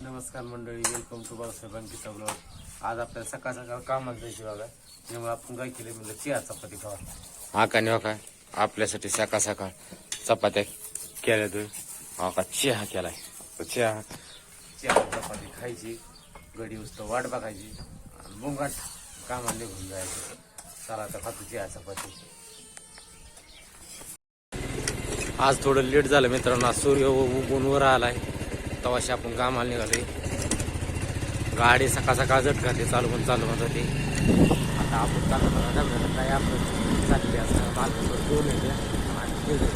नमस्कार मंडळी welcome to Babasaheb Ankita blog आज आपल्याला सकाळ सकाळ कामाला जायची बघा त्यामुळे आपण काय केलं म्हणलं चिया चपाती खावा. हा का नाही काय आपल्यासाठी सकाळ सकाळ चपात्या केल्या तर हा का? चहा केलाय. चहा. चिया चपाती खायची गडी उस्त वाट बघायची आणि मुंगाट कामाला निघून जायचं. चला आता खातो चिया चपाती. आज थोडं लेट झालं मित्रांनो. सूर्य उगून वर आलाय. तवाशी आपण कामाला निघाले गाडी सकाळ सकाळ जट घातली चालू पण चालू होत होती. आता आपण चालू जमलं काय आपण चालली असं मार्केटवर दोन येते आणि गेलो.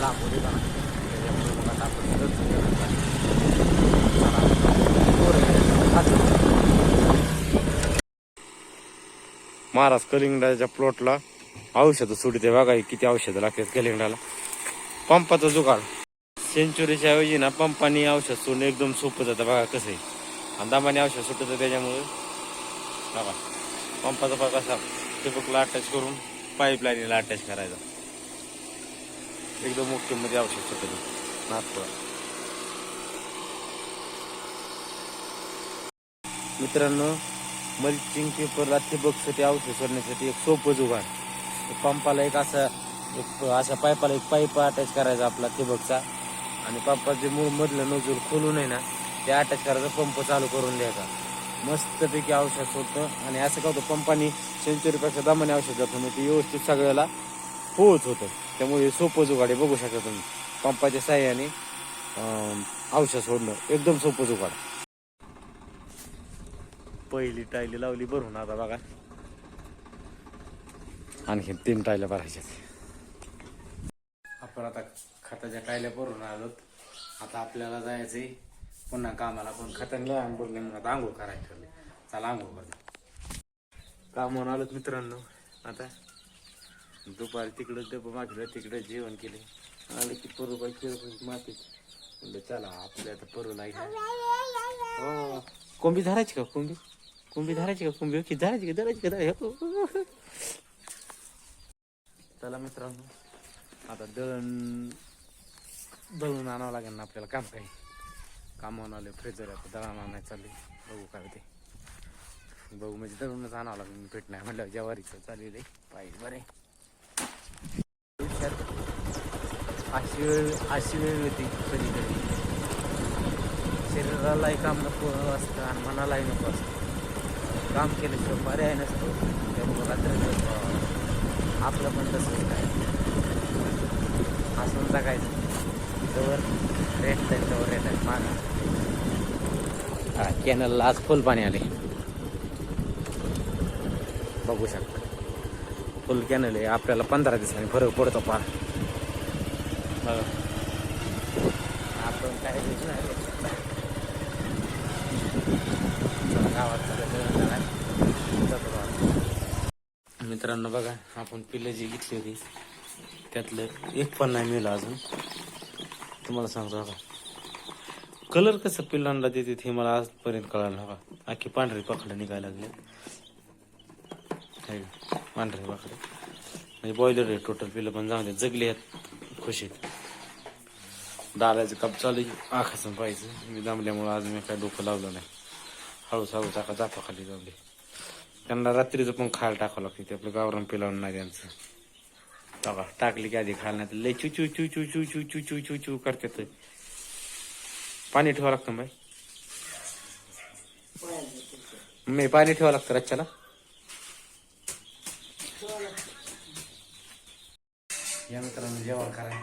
लांब होते का त्याच्यामुळे मग आपण सरळ महाराज कलिंगडाच्या प्लॉटला औषधं सुटते बघा किती औषधं लागतात कलिंगडाला. पंपाचा जुगाड. सेंचुरीच्या ऐवजी ना पंपानी औषध सोडणं एकदम सोपं जातं बघा कसं आहे. आणि दमाने औषध सुटतं त्याच्यामुळे बघा पंपाचा बघा कसा टिपकला अटॅच करून पाईपलाईनीला अटॅच करायचा. एकदम मुख्यमध्ये औषध सुटतं नागपूर मित्रांनो मल्चिंग पेपरला ठिबकसाठी औषध सोडण्यासाठी एक सोपं जुगाड. पंपाला एक असा एक अशा पाईपाला एक पाईप अटॅच करायचा आपला ठिबकचा. आणि पंपाचे मूळ मधलं नजूर खोलून आहे ना ते अटॅच करायचा पंप चालू करून द्यायचा. मस्तपैकी औषध सोडतं आणि असं काय होतं पंपानी सेंचुरीपेक्षा दमाने औषध जातो. म्हणजे ते व्यवस्थित सगळ्याला पोहोच होतं. त्यामुळे सोपं जुगाडे बघू शकता तुम्ही. पंपाच्या साह्याने औषध सोडणं. एकदम सोपं जुगाड. पहिली टायली लावली भरून आता बघा. आणखी तीन टायल्या भरायच्या आपण आता खताच्या टायल्या भरून आलो आता आपल्याला जायचंय. पुन्हा कामाला पण खतांना बोलले म्हणून आता आंघोळ करायचं ठरले. चला आंघोळ करतो कामावून आलोत मित्रांनो. आता दुपारी तिकडं डबं मागलं तिकडं जेवण केले. आले की परू बाई खेळ मातीत. म्हणलं चला आपल्या आता परू नाही हो. कोंबी धरायची का कोंबी? कोंबी धरायची का कोंबी? ओके धरायची का धरायची का धरायची चला मित्रांनो. आता दळण दळून आणावं लागेल ना आपल्याला काम काही. कामावून आले फ्रेजर आता दळण आणायचं चालले. बघू काय ते बघू म्हणजे दळूनच आणावं लागेल पेट नाही म्हटलं ज्वारीचं चालेल पाहिजे बरे. अशी वेळ अशी वेळ होती कधी कधी शरीरालाही काम नको असतं आणि मनालाही नको असतं. काम केल्याशिवाय पर्याय नसतो. त्यामुळं रात्र आपलं पण तसंच काय असं जगायचं. जवळ रेट जवळ रेट आहे. मागा. हा कॅनलला आज फुल पाणी आले बघू शकता. फुल कॅनल आहे. आपल्याला पंधरा दिवसांनी फरक पडतो पार बघा आपण काय गावात. मित्रांनो बघा आपण पिल्लं जी घेतली होती त्यातलं एक पण नाही मिळालं अजून. तुम्हाला सांगतो बघा. कलर कसं पिल्लांना देते हे मला आजपर्यंत कळालं बघा. आखी पांढरी पाखडं निघायला लागले. हाय का? पांढरे पाखडे. म्हणजे बॉयलर आहे टोटल पिल्लं पण जाऊ दे जगले आहेत खुशीत दादाचं कप चालू आहे, आखासून पाहिजे मी जमल्यामुळं आज मी काय डोकं लावलं नाही. हळूच हळू टाका जातो खाली जमले त्यांना रात्रीचं पण खायला टाकावं लागते. ते आपलं गावरान पिलावून नाही त्यांचं बघा टाकली की आधी खालण्यात नाही लय चू चू चू चू चू चू चू चू चू चू तर पाणी ठेवावं लागतं बाई मी पाणी ठेवावं लागतं रच्च्याला या मित्रांनो जेवण करा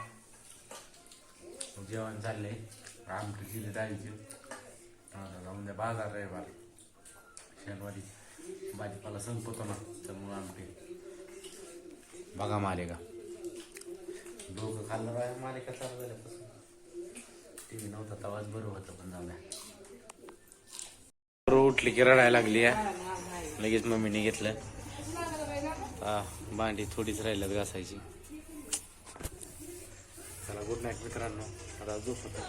जेवण चाललंय आमटी केली जायची द्या बाजार रविवार शनिवारी भाजीपाला संपतो ना त्यामुळं आमटी बघा मालेगा दोघं खाल्लं बाहेर मालिका चालू झाल्यापासून. टी व्ही नव्हता तवाच बरं होतं पण झालं. बरोबर उठली की रडायला लागली आहे लगेच मम्मीने घेतलं. हा भांडी थोडीच राहिल्यात घासायची. चला गुड नाईट मित्रांनो. आता झोपतो.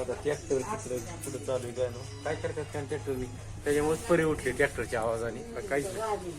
आता ट्रॅक्टर तिकडे कुठं चालू आहे काय करतात त्या ट्रॅक्टर त्याच्यामुळेच परी उठली ट्रॅक्टरच्या आवाजाने. काहीच नाही.